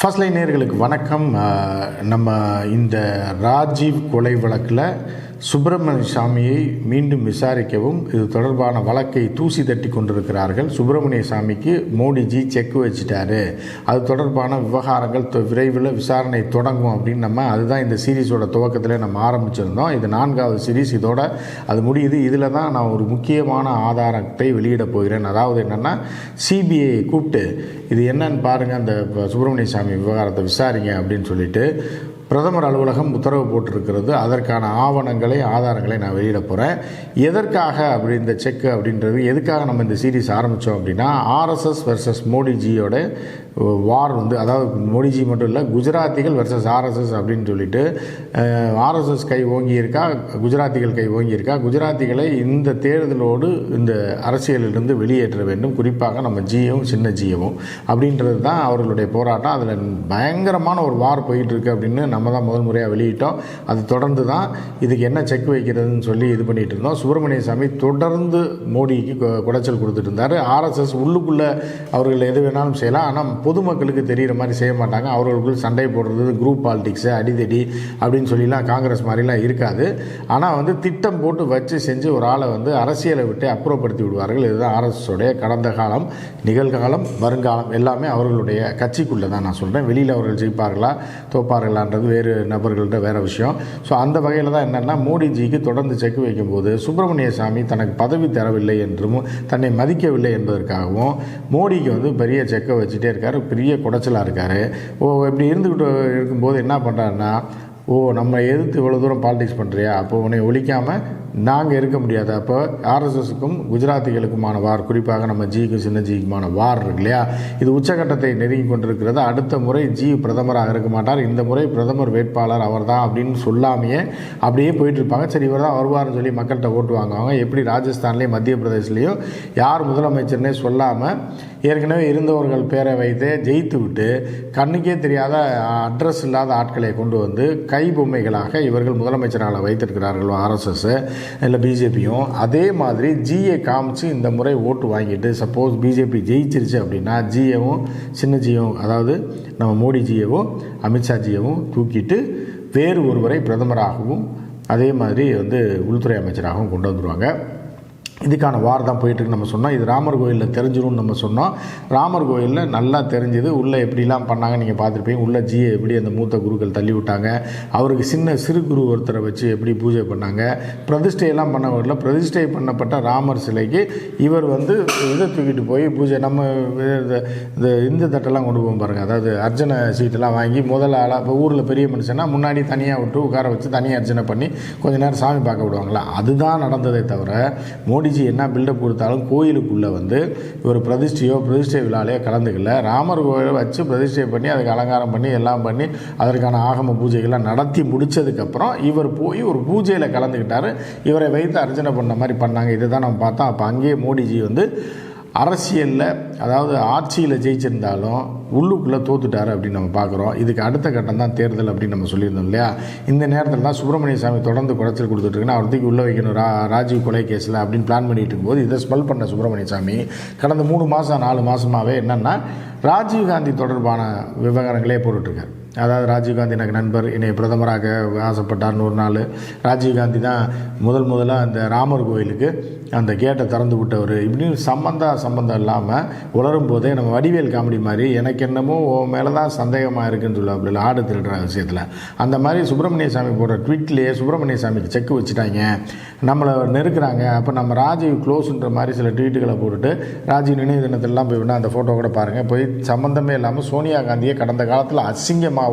First line நேர்களுக்கு வணக்கம். நம்ம இந்த ராஜீவ் கொலை வழக்கில் சுப்பிரமணிய சாமியை மீண்டும் விசாரிக்கவும் இது தொடர்பான வழக்கை தூசி தட்டி கொண்டிருக்கிறார்கள். சுப்பிரமணிய சாமிக்கு மோடிஜி செக் வச்சிட்டாரு. அது தொடர்பான விவகாரங்கள் தொ- விரைவில் விசாரணை தொடங்கும் அப்படின்னு நம்ம அதுதான் இந்த சீரீஸோட துவக்கத்தில் நம்ம ஆரம்பிச்சிருந்தோம். இது நான்காவது சீரீஸ். இதோட அது முடியுது. இதில் தான் நான் ஒரு முக்கியமான ஆதாரத்தை வெளியிட போகிறேன். அதாவது என்னென்னா சிபிஐ கூப்பிட்டு இது என்னன்னு பாருங்கள் அந்த சுப்பிரமணிய சாமி விவகாரத்தை விசாரிங்க அப்படின்னு சொல்லிட்டு பிரதமர் அலுவலகம் உத்தரவு போட்டிருக்கிறது. அதற்கான ஆவணங்களை ஆதாரங்களை நான் வெளியிட போகிறேன் எதற்காக அப்படி இந்த செக் அப்படின்றது எதுக்காக நம்ம இந்த சீரீஸ் ஆரம்பித்தோம் அப்படின்னா ஆர்எஸ்எஸ் வெர்சஸ் மோடிஜியோட வார் வந்து அதாவது மோடிஜி மட்டும் இல்லை குஜராத்திகள் வெர்சஸ் ஆர்எஸ்எஸ் அப்படின்னு சொல்லிட்டு ஆர்எஸ்எஸ் கை ஓங்கியிருக்கா குஜராத்திகள் கை ஓங்கியிருக்கா குஜராத்திகளை இந்த தேர்தலோடு இந்த அரசியலிலிருந்து வெளியேற்ற வேண்டும். குறிப்பாக நம்ம ஜியவும் சின்ன ஜியவும் அப்படின்றது தான் அவர்களுடைய போராட்டம். அதில் பயங்கரமான ஒரு வார் போயிட்டு இருக்கு அப்படின்னு நம்ம தான் முதல் முறையாக வெளியிட்டோம். அது தொடர்ந்து தான் இதுக்கு என்ன செக் வைக்கிறதுன்னு சொல்லி இது பண்ணிகிட்டு இருந்தோம். சுப்பிரமணிய சாமி தொடர்ந்து மோடிக்கு கொ- குடைச்சல் கொடுத்துட்டு இருந்தார். ஆர்எஸ்எஸ் உள்ளுக்குள்ளே அவர்கள் எது வேணாலும் செய்யலாம். ஆனால் பொதுமக்களுக்கு தெரிகிற மாதிரி செய்ய மாட்டாங்க. அவர்களுக்குள் சண்டை போடுறது குரூப் பாலிடிக்ஸு அடிதடி அப்படின்னு சொல்லிலாம் காங்கிரஸ் மாதிரிலாம் இருக்காது. ஆனால் வந்து திட்டம் போட்டு வச்சு செஞ்சு ஒரு ஆளை வந்து அரசியலை விட்டு அப்புறப்படுத்தி விடுவார்கள். இதுதான் ஆர்எஸ்எஸோடைய கடந்த காலம் நிகழ்காலம் வருங்காலம் எல்லாமே அவர்களுடைய கட்சிக்குள்ளே தான் நான் சொல்கிறேன் வெளியில் அவர்கள் ஜெயிப்பார்களா தோப்பார்களான்றது வேறு நபர்கள்ட்ட வேறு விஷயம். ஸோ அந்த வகையில் தான் என்னென்னா மோடிஜிக்கு தொடர்ந்து செக் வைக்கும்போது சுப்பிரமணிய சாமி தனக்கு பதவி தரவில்லை என்றும் தன்னை மதிக்கவில்லை என்பதற்காகவும் மோடிக்கு வந்து பெரிய செக்கை வச்சுட்டே இருக்கார் பெரிய குடைச்சலாக இருக்கார். ஓ இப்படி இருந்துக்கிட்டு இருக்கும்போது என்ன பண்ணுறாருன்னா ஓ நம்ம எதிர்த்து இவ்வளோ தூரம் பாலிடிக்ஸ் பண்ணுறியா அப்போ உன்னை ஒழிக்காமல் நாங்கள் இருக்க முடியாது. அப்போ ஆர்எஸ்எஸ்க்கும் குஜராத்திகளுக்குமான வார் குறிப்பாக நம்ம ஜிக்கும் சின்ன ஜிக்குமான வார் இருக்கு இல்லையா? இது உச்சகட்டத்தை நெருங்கி கொண்டிருக்கிறது. அடுத்த முறை ஜி பிரதமராக இருக்க மாட்டார். இந்த முறை பிரதமர் வேட்பாளர் அவர்தான் அப்படின்னு சொல்லாமையே அப்படியே போயிட்டுருப்பாங்க சரி இவர் தான் வருவார்னு சொல்லி மக்கள்கிட்ட ஓட்டு வாங்குவாங்க. எப்படி ராஜஸ்தான்லேயும் மத்திய பிரதேஷ்லேயும் யார் முதலமைச்சர்னே சொல்லாமல் ஏற்கனவே இருந்தவர்கள் பேரை வைத்து ஜெயித்து விட்டு கண்ணுக்கே தெரியாத அட்ரஸ் இல்லாத ஆட்களை கொண்டு வந்து கை பொம்மைகளாக இவர்கள் முதலமைச்சராக வைத்திருக்கிறார்கள் ஆர்எஸ்எஸ் இல்லை பிஜேபியும் அதே மாதிரி ஜியை காமிச்சு இந்த முறை ஓட்டு வாங்கிட்டு சப்போஸ் பிஜேபி ஜெயிச்சிருச்சு அப்படின்னா ஜியவும் சின்ன ஜியும் அதாவது நம்ம மோடி ஜியவும் அமித்ஷா ஜியவும் தூக்கிட்டு வேறு ஒருவரை பிரதமராகவும் அதே மாதிரி வந்து உள்துறை அமைச்சராகவும் கொண்டு வந்துடுவாங்க இதுக்கான வார் தான் போயிட்டுருக்கு நம்ம சொன்னோம். இது ராமர் கோயிலில் தெரிஞ்சிடும்னு நம்ம சொன்னோம். ராமர் கோயிலில் நல்லா தெரிஞ்சது. உள்ளே எப்படிலாம் பண்ணாங்க நீங்கள் பார்த்துருப்பீங்க. உள்ள ஜியை எப்படி அந்த மூத்த குருக்கள் தள்ளி விட்டாங்க. அவருக்கு சின்ன சிறு குரு ஒருத்தரை வச்சு எப்படி பூஜை பண்ணாங்க. பிரதிஷ்டையெல்லாம் பண்ணவரில் பிரதிஷ்டை பண்ணப்பட்ட ராமர் சிலைக்கு இவர் வந்து இதை தூக்கிட்டு போய் பூஜை நம்ம இந்த- இந்த தட்டெல்லாம் கொண்டு போகும் பாருங்கள் அதாவது அர்ச்சனை சீட்டெல்லாம் வாங்கி முதல் ஆளாக இப்போ ஊரில் பெரிய மனுஷன்னா முன்னாடி தனியாக விட்டு உட்கார வச்சு தனியாக அர்ச்சனை பண்ணி கொஞ்ச நேரம் சாமி பார்க்க விடுவாங்களா? அதுதான் நடந்ததே தவிர மோடி மோடிஜி என்ன பில்டப் கொடுத்தாலும் கோயிலுக்குள்ளே வந்து இவர் பிரதிஷ்டையோ பிரதிஷ்டை விழாலையோ கலந்துக்கல. ராமர் கோயிலை வச்சு பிரதிஷ்டை பண்ணி அதுக்கு அலங்காரம் பண்ணி எல்லாம் பண்ணி அதற்கான ஆகம பூஜைகள்லாம் நடத்தி முடிச்சதுக்கப்புறம் இவர் போய் ஒரு பூஜையில் கலந்துக்கிட்டார். இவரை வைத்து அர்ச்சனை பண்ண மாதிரி பண்ணாங்க. இதுதான் நம்ம பார்த்தோம். அப்போ அங்கேயே மோடிஜி வந்து அரசியலில் அதாவது ஆட்சியில் ஜெயிச்சிருந்தாலும் உள்ளுக்குள்ளே தோத்துட்டார் அப்படின்னு நம்ம பார்க்குறோம் இதுக்கு அடுத்த கட்டம் தான் தேர்தல் அப்படின்னு நம்ம சொல்லியிருந்தோம் இல்லையா? இந்த நேரத்தில் தான் சுப்பிரமணிய சாமி தொடர்ந்து குடைச்சல் கொடுத்துட்ருக்குன்னு அவர் தூக்கி உள்ளே வைக்கணும் ரா ராஜீவ் கொலை கேஸில் அப்படின்னு பிளான் பண்ணிட்டு இருக்கும்போது இதை ஸ்பெல் பண்ண சுப்பிரமணிய சாமி கடந்த மூணு மாதம் நாலு மாதமாகவே என்னென்னா ராஜீவ்காந்தி தொடர்பான விவகாரங்களே போட்டுட்ருக்காரு அதாவது ராஜீவ்காந்தி எனக்கு நண்பர் என்னை பிரதமராக ஆசைப்பட்டார் நூறு நாள். ராஜீவ்காந்தி தான் முதல் முதலாக அந்த ராமர் கோயிலுக்கு அந்த கேட்டை திறந்து விட்டவர். இப்படின்னு சம்பந்தா சம்பந்தம் இல்லாமல் உளரும் போதே நம்ம வடிவேல் காமெடி மாதிரி எனக்கு என்னமோ உன் மேலே தான் சந்தேகமாக இருக்குன்னு சொல்லுவாப்புல ஆடு திருடுற விஷயத்தில். அந்த மாதிரி சுப்பிரமணிய சாமி போடுற ட்வீட்லேயே சுப்பிரமணிய சாமிக்கு செக் வச்சுட்டாங்க. நம்மளை நெருக்கிறாங்க. அப்போ நம்ம ராஜீவ் க்ளோஸ்ன்ற மாதிரி சில ட்வீட்டுகளை போட்டுட்டு ராஜீவ் நினைவு தினத்திலலாம் போய் வேணா அந்த ஃபோட்டோ கூட பாருங்கள் போய் சம்மந்தமே இல்லாமல் சோனியா காந்தியை கடந்த காலத்தில் அசிங்கமாக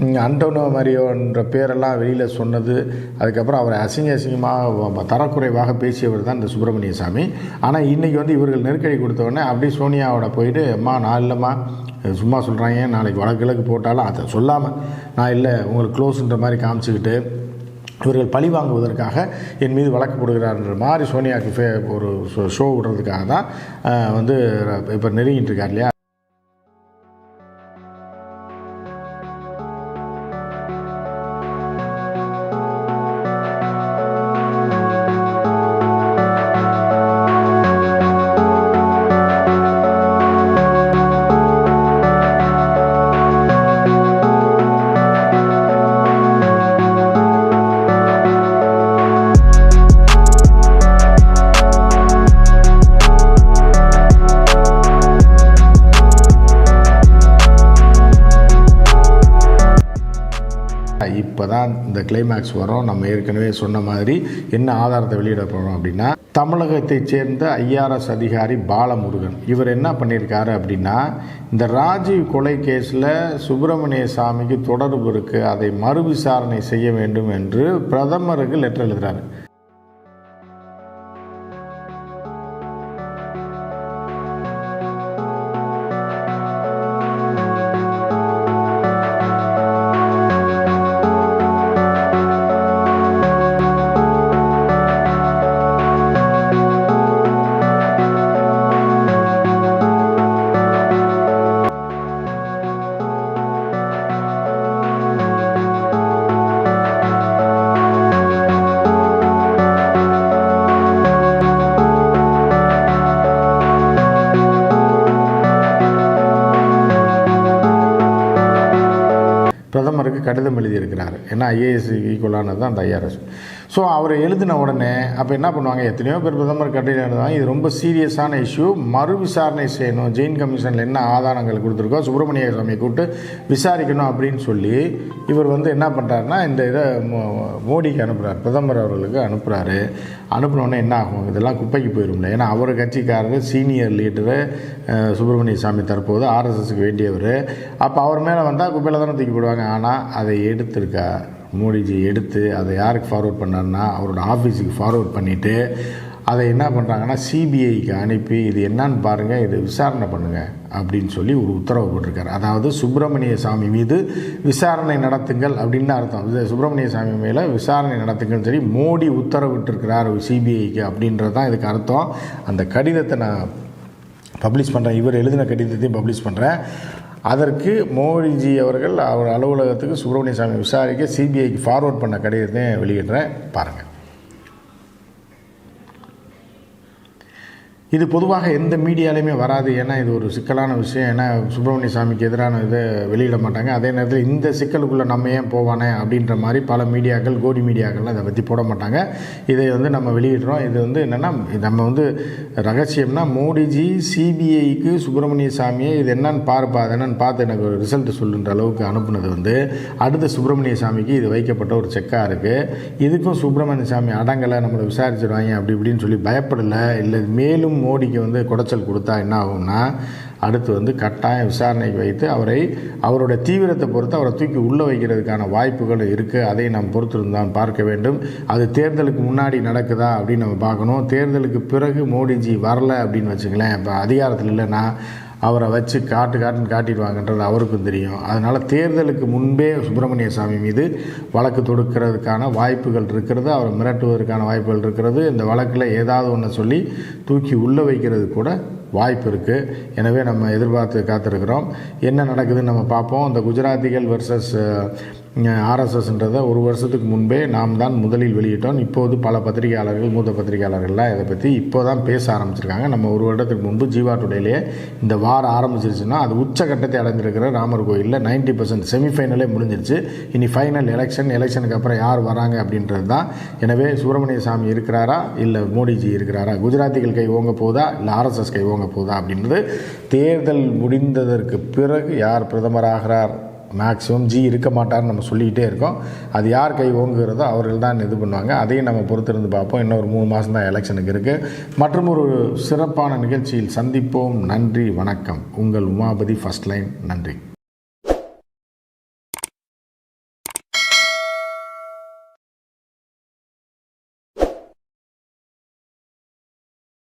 ம், அண்டோனோ மரியோன்ற பேரெல்லாம் வெளியில் சொன்னது. அதுக்கப்புறம் அவரை அசிங்க அசிங்கமாக தரக்குறைவாக பேசியவர் தான் இந்த சுப்பிரமணிய சாமி. ஆனால் இன்றைக்கி வந்து இவர்கள் நெருக்கடி கொடுத்தவொடனே அப்படியே சோனியாவோட போயிட்டு அம்மா நான் இல்லைம்மா. சும்மா சொல்கிறாங்க நாளைக்கு வழக்கு கிழக்கு போட்டாலும் அதை சொல்லாமல் நான் இல்லை. உங்களுக்கு க்ளோஸ்ன்ற மாதிரி காமிச்சிக்கிட்டு இவர்கள் பழி வாங்குவதற்காக என் மீது வழக்கு போடுகிறார்ன்ற மாதிரி சோனியாவுக்கு ஃபே ஒரு ஷோ விடுறதுக்காக தான் வந்து இப்போ நெருங்கிட்டு இருக்கார் இல்லையா? இப்போ தான் இந்த கிளைமேக்ஸ் வரும். நம்ம ஏற்கனவே சொன்ன மாதிரி என்ன ஆதாரத்தை வெளியிட போகிறோம் அப்படின்னா தமிழகத்தைச் சேர்ந்த ஐஆர்எஸ் அதிகாரி பாலமுருகன். இவர் என்ன பண்ணியிருக்காரு அப்படின்னா இந்த ராஜீவ் கொலை கேஸில் சுப்பிரமணிய சாமிக்கு தொடர்பு இருக்குது அதை மறு விசாரணை செய்ய வேண்டும் என்று பிரதமருக்கு லெட்டர் எழுதுகிறாரு அவருக்கு கடிதம் எழுதியிருக்கிறார். ஏன்னா ஐஏஎஸ் ஈக்குவலானது தான் அந்த ஐஆர்எஸ் ஸோ அவர் எழுதின உடனே அப்போ என்ன பண்ணுவாங்க? எத்தனையோ பேர் பிரதமர் கடிதம் எழுதுவாங்க. இது ரொம்ப சீரியஸான இஷ்யூ மறு விசாரணை செய்யணும். ஜெயின் கமிஷனில் என்ன ஆதாரங்கள் கொடுத்துருக்கோ சுப்பிரமணிய சாமியை கூப்பிட்டு விசாரிக்கணும் அப்படின்னு சொல்லி இவர் வந்து என்ன பண்ணுறாருன்னா இந்த இதை மோ- மோடிக்கு அனுப்புகிறார் பிரதமர் அவர்களுக்கு அனுப்புகிறாரு அனுப்புனோடனே என்ன ஆகும்? இதெல்லாம் குப்பைக்கு போயிடும்ல ஏன்னா அவர் கட்சிக்காரர் சீனியர் லீடரு சுப்பிரமணிய சாமி தற்போது ஆர்எஸ்எஸ்க்கு வேண்டியவர். அப்போ அவர் மேலே வந்தால் குப்பையில் தானே தூக்கி போடுவாங்க. ஆனால் அதை எடுத்திருக்கா? மோடிஜி எடுத்து அதை யாருக்கு ஃபார்வர்ட் பண்ணாருன்னா அவரோட ஆஃபீஸுக்கு ஃபார்வர்ட் பண்ணிவிட்டு அதை என்ன பண்ணுறாங்கன்னா சிபிஐக்கு அனுப்பி இது என்னன்னு பாருங்கள் இது விசாரணை பண்ணுங்கள் அப்படின்னு சொல்லி ஒரு உத்தரவு போட்டிருக்காரு. அதாவது சுப்பிரமணிய சாமி மீது விசாரணை நடத்துங்கள் அப்படின்னு அர்த்தம். இது சுப்பிரமணிய சாமி மேலே விசாரணை நடத்துங்கள் சொல்லி மோடி உத்தரவிட்டிருக்கிறார் சிபிஐக்கு அப்படின்றது தான் இதுக்கு அர்த்தம். அந்த கடிதத்தை நான் பப்ளிஷ் பண்ணுறேன் இவர் எழுதின கடிதத்தையும் பப்ளிஷ் பண்ணுறேன் அதற்கு மோடிஜி அவர்கள் அவர் அலுவலகத்துக்கு சுப்பிரமணிய சாமி விசாரிக்க சிபிஐக்கு ஃபார்வர்ட் பண்ண கடிதத்தையும் வெளியிடுறேன். பாருங்கள் இது பொதுவாக எந்த மீடியாலையுமே வராது. ஏன்னா இது ஒரு சிக்கலான விஷயம். ஏன்னா சுப்பிரமணிய சாமிக்கு எதிரான இதை வெளியிட மாட்டாங்க. அதே நேரத்தில் இந்த சிக்கலுக்குள்ளே நம்ம ஏன் போவானே அப்படின்ற மாதிரி பல மீடியாக்கள் கோடி மீடியாக்கள்லாம் இதை பற்றி போட மாட்டாங்க. இதை வந்து நம்ம வெளியிடுறோம். இது வந்து என்னென்னா நம்ம வந்து ரகசியம்னா மோடிஜி சிபிஐக்கு சுப்பிரமணிய சாமியை இது என்னன்னு பாருப்பா அது என்னன்னு பார்த்து எனக்கு ஒரு ரிசல்ட் சொல்லுன்ற அளவுக்கு அனுப்புனது வந்து அடுத்த சுப்பிரமணிய சாமிக்கு இது வைக்கப்பட்ட ஒரு செக்காக இருக்குது இதுக்கும் சுப்பிரமணிய சாமி அடங்கலை நம்மளை விசாரிச்சிடுவாங்க அப்படி இப்படின்னு சொல்லி பயப்படலை. இல்லை மேலும் மோடிக்கு வந்து குடைச்சல் கொடுத்தா என்ன ஆகும்னா அடுத்து வந்து கட்டாயம் விசாரணைக்கு வைத்து அவரை அவரோட தீவிரத்தை பொறுத்து அவரை தூக்கி உள்ளே வைக்கிறதுக்கான வாய்ப்புகள் இருக்குது அதை நாம் பொறுத்திருந்தான் பார்க்க வேண்டும். அது தேர்தலுக்கு முன்னாடி நடக்குதா அப்படின்னு நம்ம பார்க்கணும். தேர்தலுக்கு பிறகு மோடிஜி வரலை அப்படின்னு வச்சுங்களேன் இப்போ அதிகாரத்தில் இல்லைன்னா அவரை வச்சு காட்டு காட்டுன்னு காட்டிடுவாங்கன்றது அவருக்கும் தெரியும். அதனால் தேர்தலுக்கு முன்பே சுப்பிரமணிய சாமி மீது வழக்கு தொடுக்கிறதுக்கான வாய்ப்புகள் இருக்கிறது அவரை மிரட்டுவதற்கான வாய்ப்புகள் இருக்கிறது. இந்த வழக்கில் ஏதாவது ஒன்று சொல்லி தூக்கி உள்ளே வைக்கிறது கூட வாய்ப்பு இருக்குது எனவே நம்ம எதிர்பார்த்து காத்திருக்கிறோம். என்ன நடக்குதுன்னு நம்ம பார்ப்போம். இந்த குஜராத்திகள் வர்சஸ் ஆர்எஸ்எஸ்ன்றதை ஒரு வருஷத்துக்கு முன்பே நாம் தான் முதலில் வெளியிட்டோம். இப்போது பல பத்திரிகையாளர்கள் மூத்த பத்திரிகையாளர்கள்லாம் இதை பற்றி இப்போ தான் பேச ஆரம்பிச்சிருக்காங்க. நம்ம ஒரு வருடத்துக்கு முன்பு ஜீவா டுடேலேயே இந்த வாரம் ஆரம்பிச்சிருச்சுன்னா அது உச்சகட்டத்தை அடைஞ்சிருக்கிற ராமர் கோயிலில் நைன்ட்டி பர்சன்ட் செமிஃபைனலே முடிஞ்சிருச்சு. இனி ஃபைனல் எலெக்ஷன் எலெக்ஷனுக்கு அப்புறம் யார் வராங்க அப்படின்றது தான். எனவே சுப்பிரமணிய சாமி இருக்கிறாரா? இல்லை மோடிஜி இருக்கிறாரா? குஜராத்திகள் கை ஓங்க போதா? இல்லை ஆர்எஸ்எஸ் கை ஓங்க போதா? அப்படின்றது தேர்தல் முடிந்ததற்கு பிறகு யார் பிரதமராகிறார்? மேக்ஸிமம் ஜி இருக்க மாட்டார்னு நம்ம சொல்லிக்கிட்டே இருக்கோம். அது யார் கை ஓங்குகிறதோ அவர்கள் தான் இது பண்ணுவாங்க. அதையும் நம்ம பொறுத்திருந்து பார்ப்போம். இன்னும் ஒரு மூணு மாதம் தான் எலெக்ஷனுக்கு இருக்குது மற்றும் ஒரு சிறப்பான நிகழ்ச்சியில் சந்திப்போம். நன்றி வணக்கம். உங்கள் உமாபதி ஃபர்ஸ்ட் லைன் நன்றி.